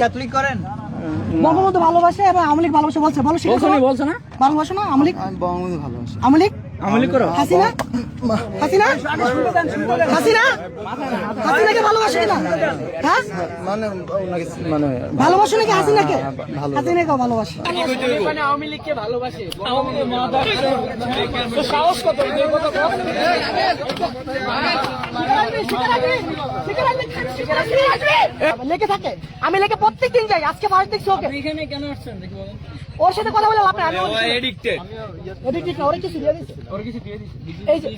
ছাত্রী করেন? বঙ্গবন্ধু ভালোবাসে এবং আওয়ামী লীগ ভালোবাসে বলছে বলো সেটা বলছো না বলছো না? ভালোবাসো না আওয়ামী লীগ। আমি বঙ্গবন্ধু ভালোবাসি। আওয়ামী লীগ? আমলি করো। হাসিনা? হাসিনা? হাসিনা? হাসিনাকে ভালোবাসে না হ্যাঁ? মানে ওনাকে মানে ভালোবাসো নাকি হাসিনাকে? হাসিনাকে ভালোবাসে আওয়ামী লীগকে ভালোবাসে। আওয়ামী লীগ মহাদয় তো সাহস কত? এই কথা বল। লেগে থাকে। আমি লেগে প্রত্যেক দিন যাই আজকে ফার্স্ট দেখছি ওকে এখানে কেন আসছেন দেখি বলেন। ওর সাথে কথা বলে লাভ নাই আমি ওর সাথে- এডিক্টেড না, ওরে কিছু দিয়ে দিছে। ওর কিছু দিয়ে দিছি এই যে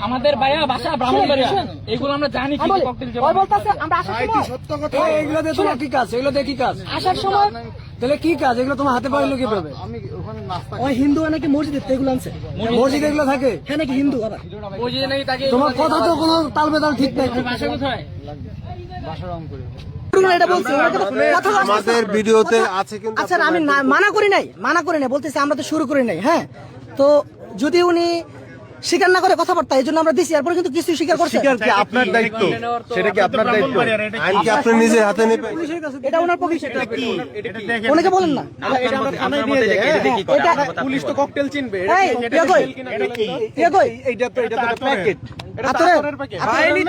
আমাদের ভাইয়া বাসা ব্রাহ্মণবাড়িয়া এগুলো আমরা জানি আমি কি ককটেল ওই বলতেছে আমরা আসার সময় এগুলো দিয়ে তোমার কি কাজ এগুলো দিয়ে কি কাজ। আসার সময় তাহলে কি কাজ? এগুলো তোমার হাতে কীভাবে? আমি ওখানে নাস্তা ওই হিন্দু নাকি মসজিদে এগুলো আনছে? মসজিদ এগুলো থাকে? হ্যাঁ নাকি হিন্দু আবার। ওই নাকি তাকে তোমার কথা তো কোনো তাল বেতাল ঠিক নাই। বাসা কোথায়? বাসা রং করে এটা বলছে ওরা কিন্তু কথা বলছে। আমাদের ভিডিওতে আছে কিন্তু আচ্ছা আমি না- মানা করি নাই মানা করি নাই বলতেছি আমরা তো শুরু করি নাই হ্যাঁ? তো যদি উনি স্বীকার না করে কথাবার্তা এই জন্য আমরা দিছি এরপরে কিন্তু কিছু স্বীকার করছে। শিকার কি আপনার দায়িত্ব? সেটা কি আপনার দায়িত্ব? আইন কি আপনি নিজের হাতে নেবেন এটা ওনার পক্ষে বলেন না। পুলিশ তো ককটেল চিনবে। এই, ইয়ে কই? ইয়ে কই? এইটা তো এটা তো প্যাকেট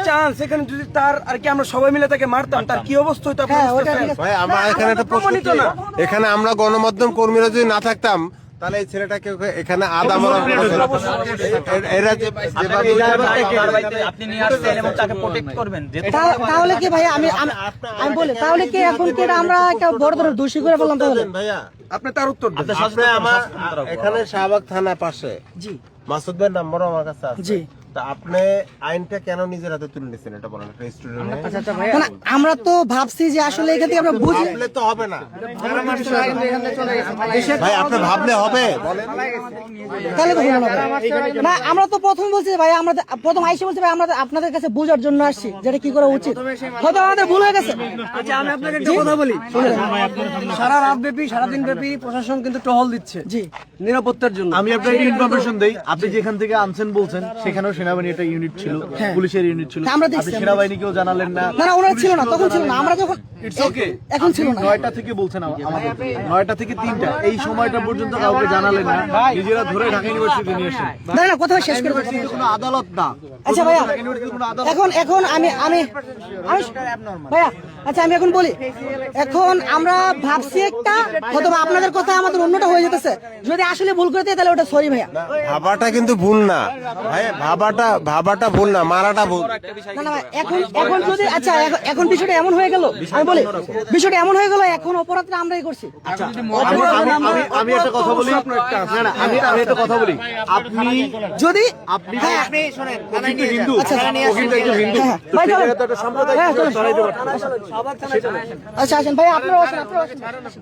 চান্স এখানে যদি তার আর কি আমরা সবাই মিলে তাকে মারতাম তার কি অবস্থা হইতো? আপনি হ্যাঁ, আমরা একটা প্রশ্ন এখানে আমরা গণমাধ্যম কর্মীরা যদি না থাকতাম তাহলে এই ছেলেটাকে এখানে আদা মারা এরা আপনি নিয়ে আসছেন এবং তাকে প্রোটেক্ট করবেন তাহলে কি ভাই আমি আমি- বলি তাহলে কি এখন কি আমরা একটা বড় ধরনের দোষী করে বললাম তাহলে? ভাইয়া। আপনি তার উত্তর দেন। আপনি আমার এখানে শাহবাগ থানা পাশে। জি। মাসুদ ভাই নাম্বারও আমার কাছে আছে। জি। তা আপনি আইনটা কেন নিজের হাতে তুলে নিয়েছেন এটা বলেন একটা আমরা তো ভাবছি যে আসলে এখান থেকে আমরা বুঝি ভাবলে তো হবে না। ভাই আপনি ভাবলে হবে। তাহলে তো হলো না আমরা তো প্রথম বলছি ভাই আমরা প্রথম আইসে বলছি ভাই আমরা আপনাদের কাছে বোঝার জন্য আসছি যেটা কি করা উচিত। হয়তো আমাদের ভুল হয়ে গেছে। আচ্ছা আমি আপনাকে একটা কথা বলি। সারা রাত ব্যাপী সারাদিন ব্যাপী প্রশাসন কিন্তু টহল দিচ্ছে জি। নিরাপত্তার জন্য। আমি আপনাকে ইনফরমেশন দেই। আপনি যেখান থেকে আনছেন বলছেন সেখানেও সেনাবাহিনী একটা ইউনিট ছিল পুলিশের ইউনিট ছিল। হ্যাঁ, আমরা দেখছি, সেনাবাহিনীকেও জানালেন না। না ওনারা ছিল না তখন ছিল না। আমরা যখন ইটস ওকে এখন ছিল না। নয়টা থেকে বলছেন আমাদের। নয়টা থেকে তিনটা। এই সময়টা পর্যন্ত কাউকে জানালেন না। নিজেরা ধরে ঢাকা ইউনিভার্সিটি নিয়ে আসেন না না কথা শেষ করে কোনো আদালত না। আচ্ছা ভাইয়া এখন এখন আমি আমি আমি ভাইয়া আচ্ছা আমি এখন বলি। এখন আমরা ভাবছি একটা হয়তো আপনাদের কথা আমাদের অন্যটা হয়ে যেতেছে। যদি আসলে ভুল করে দিই তাহলে ওটা সরি ভাইয়া। ভাবাটা কিন্তু ভুল না। ভাই ভাবাটা ভাবাটা ভুল না মারাটা ভুল। না না এখন এখন যদি আচ্ছা এখন- বিষয়টা এমন হয়ে গেল আমি বলি বিষয়টা এমন হয়ে গেল এখন অপরাধটা আমরাই করছি। আমি আমি- আমি আমি একটা কথা বলি। না না আমি আমি একটা কথা বলি। আপনি যদি আপনি হ্যাঁ। আপনি শুনেন হিন্দু। আচ্ছা হিন্দু। আচ্ছা আসেন ভাই আপনারা আসেন আপনারা আসেন।